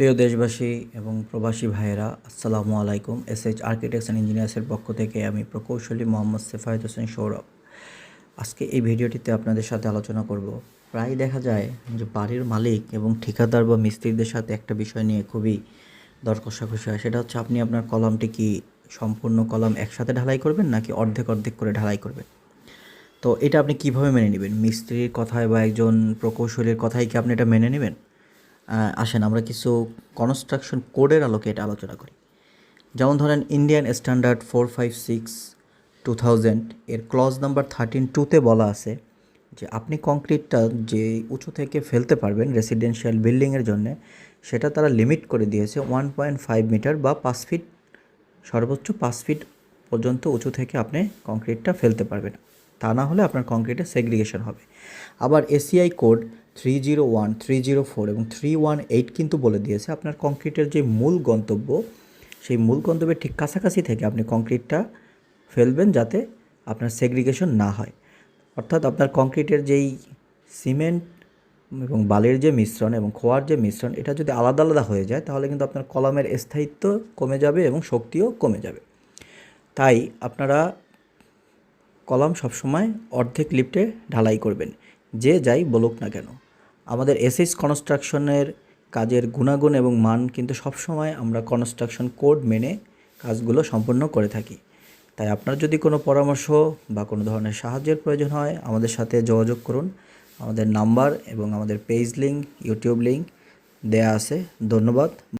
প্রিয় দেশবাসী এবং প্রবাসী ভাইয়েরা, আসসালামু আলাইকুম। এস এইচ আর্কিটেক্টস অ্যান্ড ইঞ্জিনিয়ার্সের পক্ষ থেকে আমি প্রকৌশলী মোহাম্মদ সেফায়েত হোসেন সৌরভ। আজকে এই ভিডিওটিতে আপনাদের সাথে আলোচনা করব। প্রায় দেখা যায় যে বাড়ির মালিক এবং ঠিকাদার বা মিস্ত্রিদের সাথে একটা বিষয় নিয়ে খুবই দর হয়। সেটা হচ্ছে, আপনি আপনার কলামটি কি সম্পূর্ণ কলাম একসাথে ঢালাই করবেন নাকি অর্ধেক অর্ধেক করে ঢালাই করবেন? তো এটা আপনি কীভাবে মেনে নেবেন? মিস্ত্রির কথায় বা একজন প্রকৌশলীর কথায় কি আপনি এটা মেনে নেবেন? আসেন, আমরা কিছু কনস্ট্রাকশন কোডের আলোকে এটা আলোচনা করি। যেমন ধরেন Indian standard four five six two thousand এর ক্লজ নাম্বার থার্টিন টুতে বলা আছে যে আপনি কংক্রিটটা যে উঁচু থেকে ফেলতে পারবেন রেসিডেন্সিয়াল বিল্ডিংয়ের জন্যে, সেটা তারা লিমিট করে দিয়েছে ওয়ান পয়েন্ট ফাইভ মিটার বা পাঁচ ফিট সর্বোচ্চ পাঁচ ফিট পর্যন্ত উঁচু থেকে আপনি কংক্রিটটা ফেলতে পারবেন। তা না হলে আপনার কংক্রিটে সেগ্রিগেশন হবে। আবার ACI code three zero one three zero four এবং থ্রি ওয়ান এইট কিন্তু বলে দিয়েছে আপনার কংক্রিটের যে মূল গন্তব্য, সেই মূল গন্তব্যের ঠিক কাছাকাছি থেকে আপনি কংক্রিটটা ফেলবেন যাতে আপনার সেগ্রিগেশন না হয়। অর্থাৎ আপনার কংক্রিটের যেই সিমেন্ট এবং বালির যে মিশ্রণ এবং খোয়ার যে মিশ্রণ, এটা যদি আলাদা আলাদা হয়ে যায়, তাহলে কিন্তু আপনার কলমের স্থায়িত্ব কমে যাবে এবং শক্তিও কমে যাবে। তাই আপনারা কলাম সবসময় অর্ধেক লিফটে ঢালাই করবেন, যে যাই বলুক না কেন। আমাদের এসএস কনস্ট্রাকশনের কাজের গুণাগুণ এবং মান কিন্তু সবসময় আমরা কনস্ট্রাকশন কোড মেনে কাজগুলো সম্পন্ন করে থাকি। তাই আপনার যদি কোনো পরামর্শ বা কোনো ধরনের সাহায্যের প্রয়োজন হয়, আমাদের সাথে যোগাযোগ করুন। আমাদের নাম্বার এবং আমাদের পেজ লিঙ্ক, ইউটিউব লিঙ্ক দেয়া আছে। ধন্যবাদ।